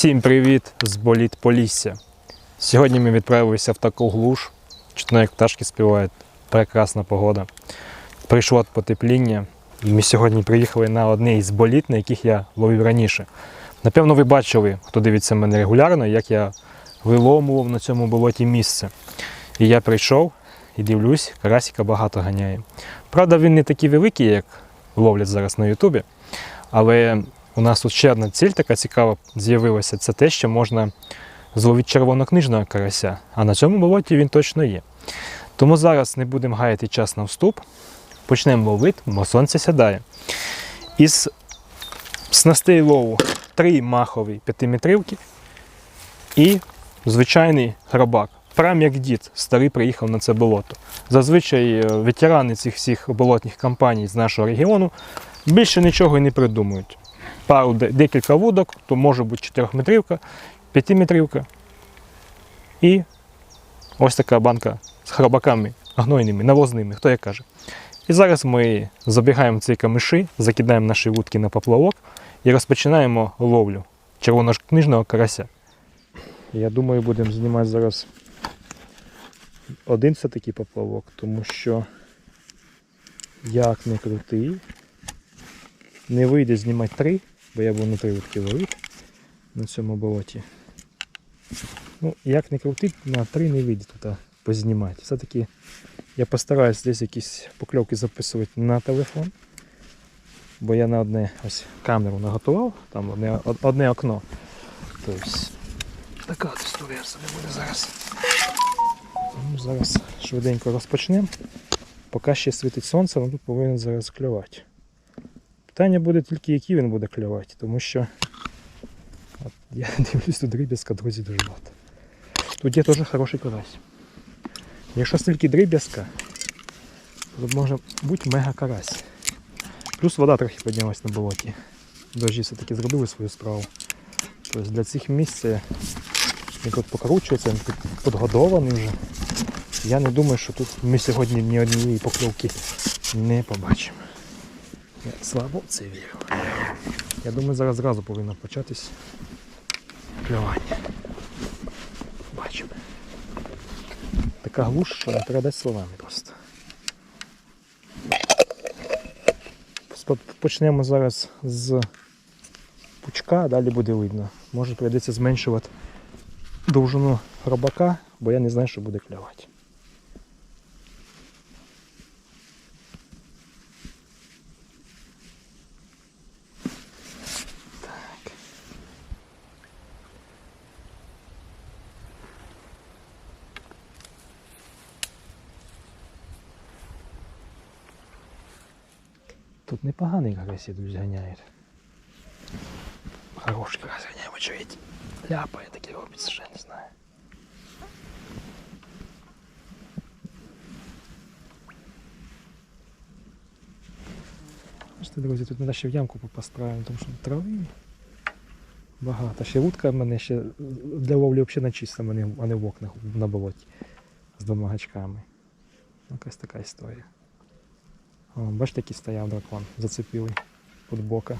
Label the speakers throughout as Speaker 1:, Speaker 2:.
Speaker 1: Всім привіт з боліт Полісся. Сьогодні ми відправилися в таку глуш. Чутно, як пташки співають. Прекрасна погода. Прийшло потепління. І ми сьогодні приїхали на одне із боліт, на яких я ловив раніше. Напевно, ви бачили, хто дивиться мене регулярно, як я виломував на цьому болоті місце. І я прийшов і дивлюсь, карасіка багато ганяє. Правда, він не такий великий, як ловлять зараз на Ютубі. Але у нас тут ще одна ціль така цікава з'явилася. Це те, що можна зловити червонокнижного карася. А на цьому болоті він точно є. Тому зараз не будемо гаяти час на вступ. Почнемо ловити, бо сонце сідає. Із снастей лову три махові п'ятиметривки і звичайний грабак. Прям як дід, старий приїхав на це болото. Зазвичай е, ветерани цих всіх болотних кампаній з нашого регіону більше нічого і не придумують. Пару декілька вудок, то може бути 4-метрівка, 5-метрівка. І ось така банка з храбаками гнойними, навозними, хто як каже. І зараз ми забігаємо ці камиші, закидаємо наші вудки на поплавок і розпочинаємо ловлю червонокнижного карася. Я думаю, будемо знімати зараз один все-таки поплавок, тому що як не крутий, не вийде знімати три, бо я був на три ловити на цьому болоті. Ну, як не крутить, на три не вийде тут познімати. Все-таки я постараюсь десь якісь покльовки записувати на телефон. Бо я на одне ось камеру наготував, там одне, одне окно. Тобто, така от історія собі буде зараз. Ну, зараз швиденько розпочнемо. Поки ще світить сонце, ну тут повинен зараз клювати. Питання буде тільки, який він буде клювати, тому що от, я дивлюсь тут дріб'язка, друзі, дуже багато. Тут є теж хороший карась. Якщо стільки дріб'язка, то може бути мега карась. Плюс вода трохи піднялась на болоті. Дожді все-таки зробили свою справу. Тобто для цих місць він тут покручується, він тут підгодований вже. Я не думаю, що тут ми сьогодні ні однієї покльовки не побачимо. Я слабо це вірю. Я думаю, зараз зразу повинно початись клювання. Бачимо. Така глуш, що не передать словами просто. Почнемо зараз з пучка, далі буде видно. Може прийдеться зменшувати довжину робака, бо я не знаю, що буде клювати. Тут непоганий карась ідуть ганяють. Хороший карась ганяє, очевидь. Ляпає таке робить, ще не знаю. Бачите, друзі, тут треба ще в ямку попасти правильно, тому що трави багато. Ще вудка в мене ще для ловлі взагалі на чистому, а не, в окнах на болоті з двома гачками. Якась така історія. Бачите, який стояв дракон, зацепілий під бока.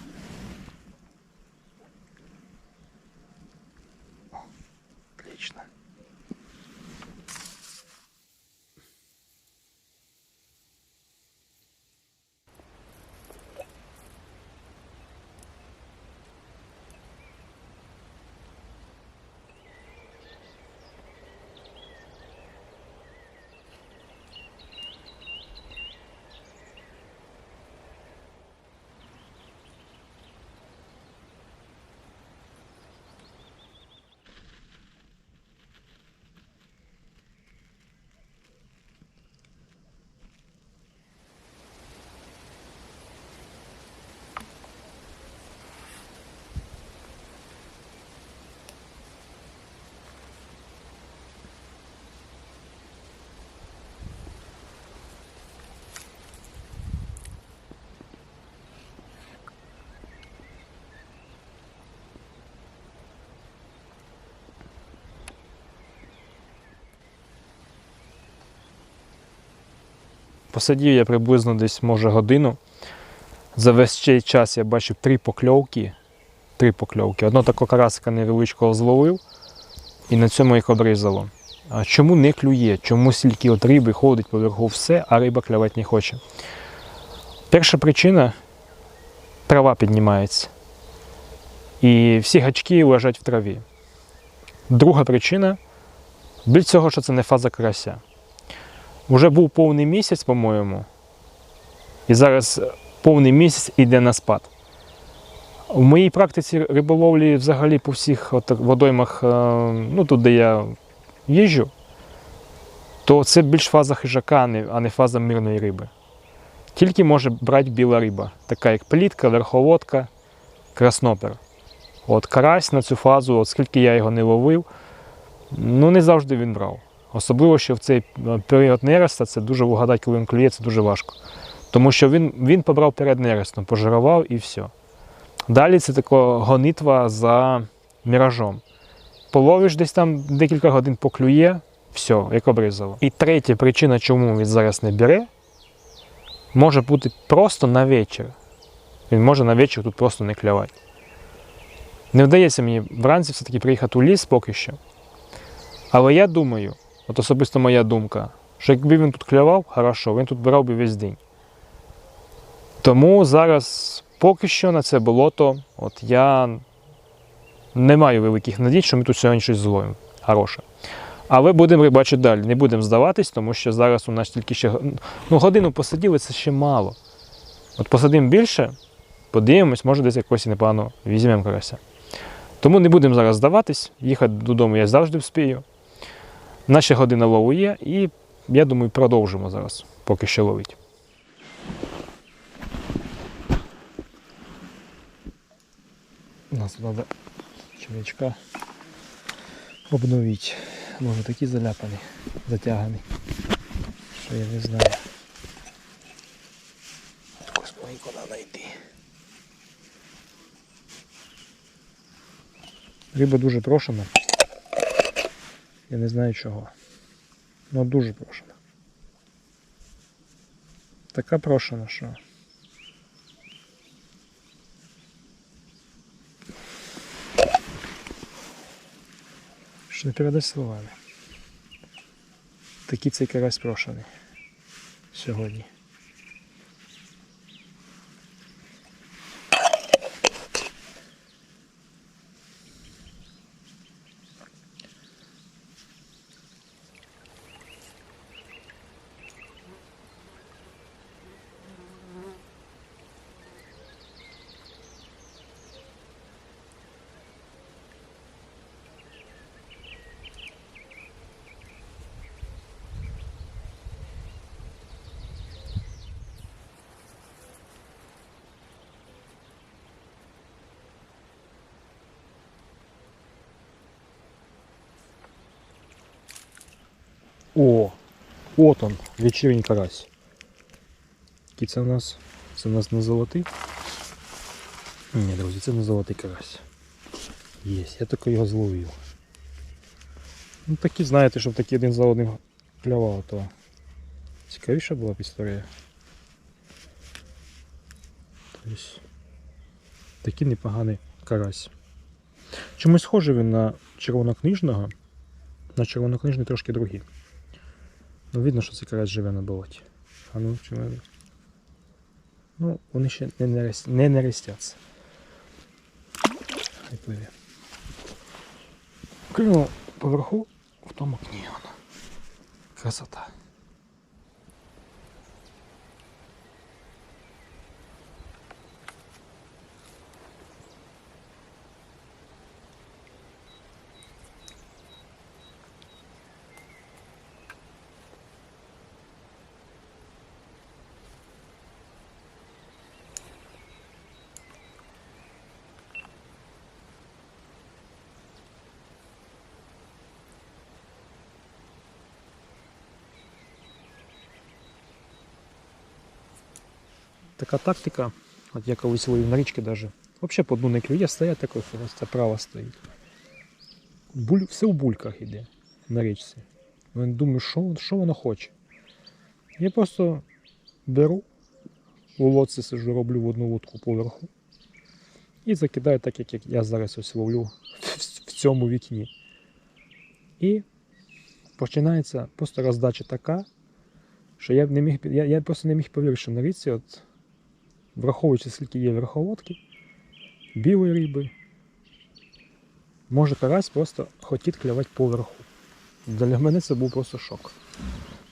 Speaker 1: Посидів я приблизно десь, може, годину. За весь цей час я бачив три покльовки три покльовки. Одного такого карасика невеличкого зловив і на цьому їх обрізало. А чому не клює? Чому стільки от риби ходить поверху все, а риба клювати не хоче? Перша причина трава піднімається. І всі гачки лежать в траві. Друга причина біль цього, що це не фаза карася. Уже був повний місяць, по-моєму, і зараз повний місяць йде на спад. В моїй практиці риболовлі взагалі по всіх водоймах, е, ну тут, де я їжджу, то це більш фаза хижака, а не- фаза мирної риби. Тільки може брати біла риба, така як плітка, верховодка, краснопер. От карась на цю фазу, от скільки я його не ловив, ну не завжди він брав. Особливо, що в цей е, період нереста це дуже вгадати, коли він клює, це дуже важко. Тому що він, він побрав перед нерестом, пожирував і все. Далі це така гонитва за міражом. Половиш десь там декілька годин поклює, все, як обрізало. І третя причина, чому він зараз не бере, може бути просто на вечір. Він може на вечір тут просто не клювати. Не вдається мені вранці все-таки приїхати у ліс поки що. Але я думаю, от особисто моя думка, що якби він тут клював, хорошо, він тут брав би весь день. Тому зараз поки що на це болото, от я не маю великих надій, що ми тут сьогодні щось зловимо. Хороше. Але будемо рибачити далі, не будемо здаватись, тому що зараз у нас тільки ще ну, годину посиділи, це ще мало. От посадимо більше, подивимось, може десь якось і непогано візьмемо карася. Тому не будемо зараз здаватись, їхати додому я завжди вспію. Наша година лову є, і я думаю, продовжимо зараз, поки що ловить. У нас треба червячка обновити. Може такі заляпані, затягані, що я не знаю. Таку спойку треба знайти. Риба дуже прошена. Я не знаю чого. Ну дуже прошена. Така прошена, що. Що не передасть словами. Такий цей карась прошений сьогодні. О, от он, вечірній карась. Який це у нас? Це у нас не золотий? Ні, друзі, це не золотий карась. Є, я тільки його зловив. Ну такі, знаєте, щоб такі один за одним клював, то цікавіша була б історія. Тобто, такий непоганий карась. Чомусь схожий він на червонокнижного, на червонокнижний трошки другий. Ну, видно, що це карась живе на болоті. А ну, чи ми... Ну, вони ще не, нарист... не нерестяться. Хай пливе. Клюнув поверху, в тому воно. Красота. Така тактика, от я колись ловив на річки даже. Взагалі по дну не клює, стоять ось це право стоїть. Буль, все в бульках іде на річці. Я думаю, що, що воно хоче. Я просто беру, у лодці сижу, роблю в одну вудку поверху. і закидаю так, як я зараз ось ловлю в цьому вікні. І починається просто роздача така, що я не міг я, я просто не міг повірити, що на річці, от, враховуючи скільки є верховодки, білої риби, може карась просто хотіти клювати поверху. Для мене це був просто шок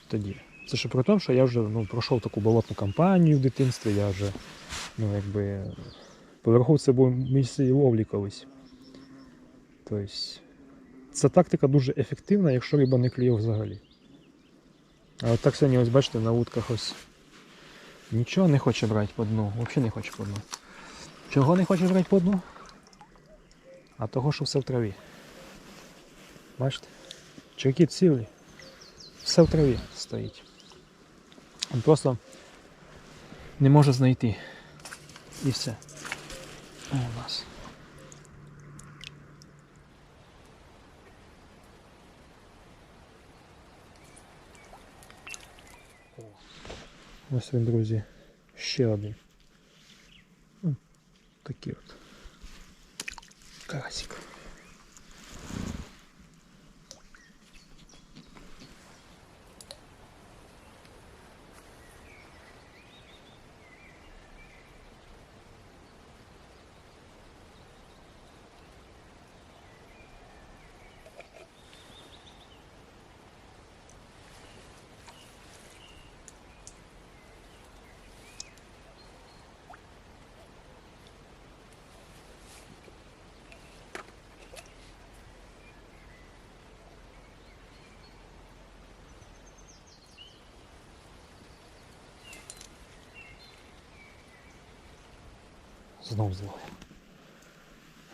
Speaker 1: тоді. Це ще при тому, що я вже ну, пройшов таку болотну кампанію в дитинстві, я вже, ну, якби, поверху це був місце ловлі колись. Тобто, ця тактика дуже ефективна, якщо риба не клює взагалі. А от так сьогодні, ось бачите, на вудках ось нічого не хоче брати по дну, взагалі не хоче по дну. Чого не хоче брати по дну? А того, що все в траві. Бачите? Черки цілі. Все в траві стоїть. Він просто не може знайти. І все. О, у нас. Ось він, друзі. Ще один. Такий от. Карасик. Знов зловив.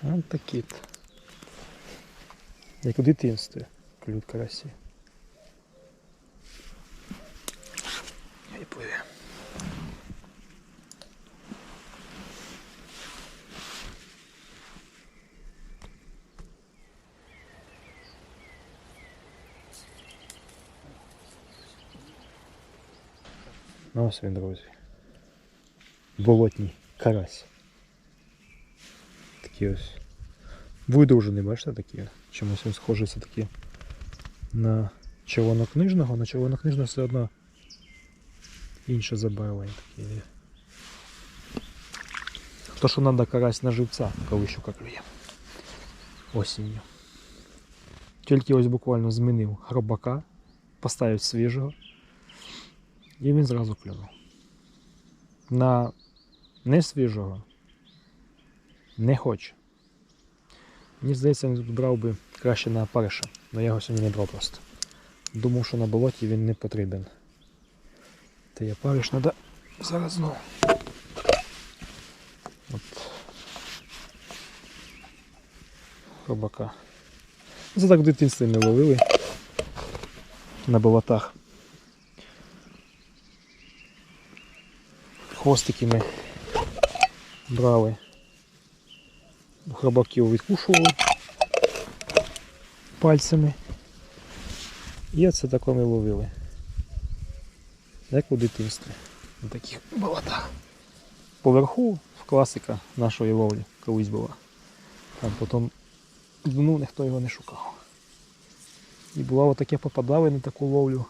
Speaker 1: Ось такі. от. Як у дитинстві клюють карасі. І пливе. Ну, ось він, друзі. Болотній карась. Такі ось. Видовжений, бачите, такі. Чомусь він схожий все таки на червонокнижного, на червонокнижного все одно інше забарвлення такі. є. То, що треба карась на живця, коли щука клює. Осінню. Тільки ось буквально змінив хробака, поставив свіжого, і він зразу клюнув. На не свіжого не хоче. Мені здається, він тут брав би краще на опариша, але я його сьогодні не брав просто. Думав, що на болоті він не потрібен. Та я париш треба зараз знову. От. Хробака. Це так в дитинстві ми ловили на болотах. Хвостики ми брали. Хробаків відкушували пальцями. І оце тако ми ловили. Як у дитинстві. На таких болотах. Поверху класика нашої ловлі колись була. Там потім дну ніхто його не шукав. І бувало таке попадали на таку ловлю,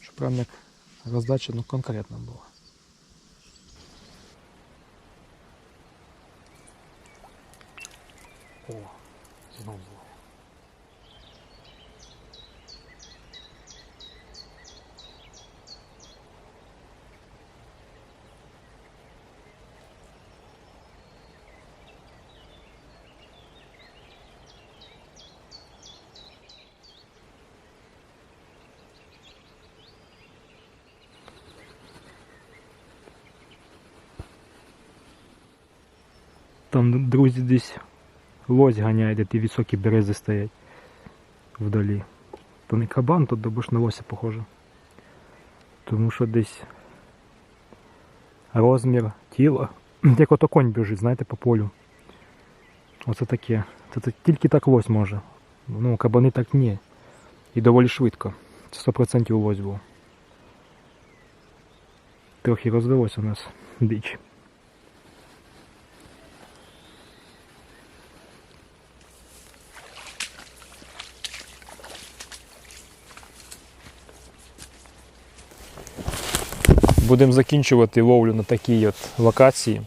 Speaker 1: що прям як роздача ну, конкретна була. О, знов. Там, друзі, десь лось ганяє, де ті високі берези стоять вдалі. То не кабан, то більш на лося похоже. Тому що десь розмір тіла, як ото конь біжить, знаєте, по полю. Оце таке. Це, тільки так лось може. Ну, кабани так ні. І доволі швидко. Це 100% лось був. Трохи роздалося у нас дич. Будемо закінчувати ловлю на такій от локації.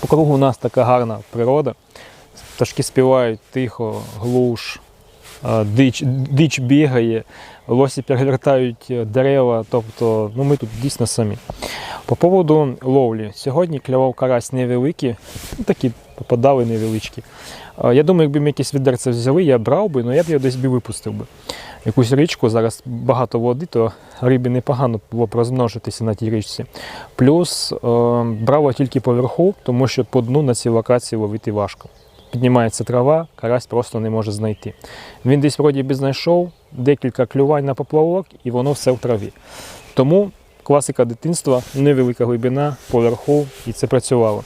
Speaker 1: По кругу у нас така гарна природа. Пташки співають тихо, глуш, дич, дич бігає, лосі перевертають е, дерева. Тобто ну, ми тут дійсно самі. По поводу ловлі. Сьогодні клював карась невеликий, ну, такі попадали невеличкі. Я думаю, якби ми якісь відерце взяли, я брав би, але я б його десь би випустив би. Якусь річку, зараз багато води, то рибі непогано було розмножитися на тій річці. Плюс е, брав я тільки поверху, тому що по дну на цій локації ловити важко. Піднімається трава, карась просто не може знайти. Він десь вроді би знайшов декілька клювань на поплавок, і воно все в траві. Тому класика дитинства, невелика глибина, поверху, і це працювало.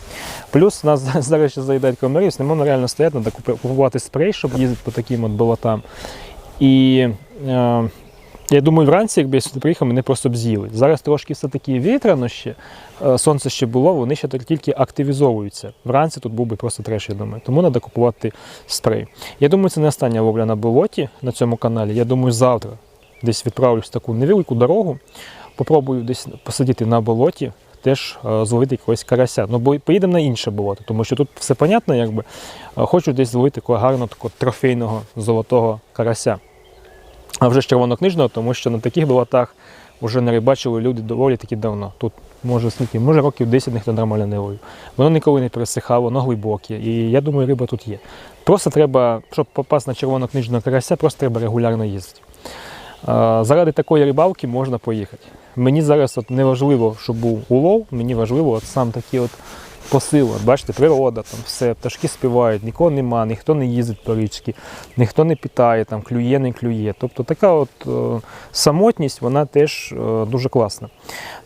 Speaker 1: Плюс нас зараз ще заїдають комарів, не можна реально стояти, треба купувати спрей, щоб їздити по таким от болотам. І я думаю, вранці, якби я сюди приїхав, мене просто б з'їли. Зараз трошки все-таки вітряно ще, е, сонце ще було, вони ще тільки активізовуються. Вранці тут був би просто треш, я думаю. Тому треба купувати спрей. Я думаю, це не остання ловля на болоті на цьому каналі. Я думаю, завтра десь відправлюсь в таку невелику дорогу. Попробую десь посидіти на болоті, теж е, зловити якогось карася. Ну, бо поїдемо на інше болото, тому що тут все понятно, якби. Е, Хочу десь зловити такого гарного такого трофейного золотого карася. А вже ж червонокнижного, тому що на таких болотах вже не рибачили люди доволі таки давно. Тут може скільки, може років 10 ніхто нормально не ловив. Воно ніколи не пересихало, воно глибоке. І я думаю, риба тут є. Просто треба, щоб попасти на червонокнижного карася, просто треба регулярно їздити. Заради такої рибалки можна поїхати. Мені зараз от не важливо, щоб був улов, мені важливо от сам такий от посил. От, бачите, природа, там все, пташки співають, нікого нема, ніхто не їздить по річці, ніхто не питає, там клює, не клює. Тобто така от е, самотність, вона теж е, дуже класна.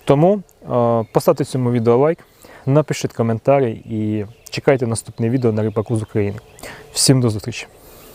Speaker 1: Тому е, поставте цьому відео лайк, напишіть коментарі і чекайте наступне відео на Рибаку з України. Всім до зустрічі!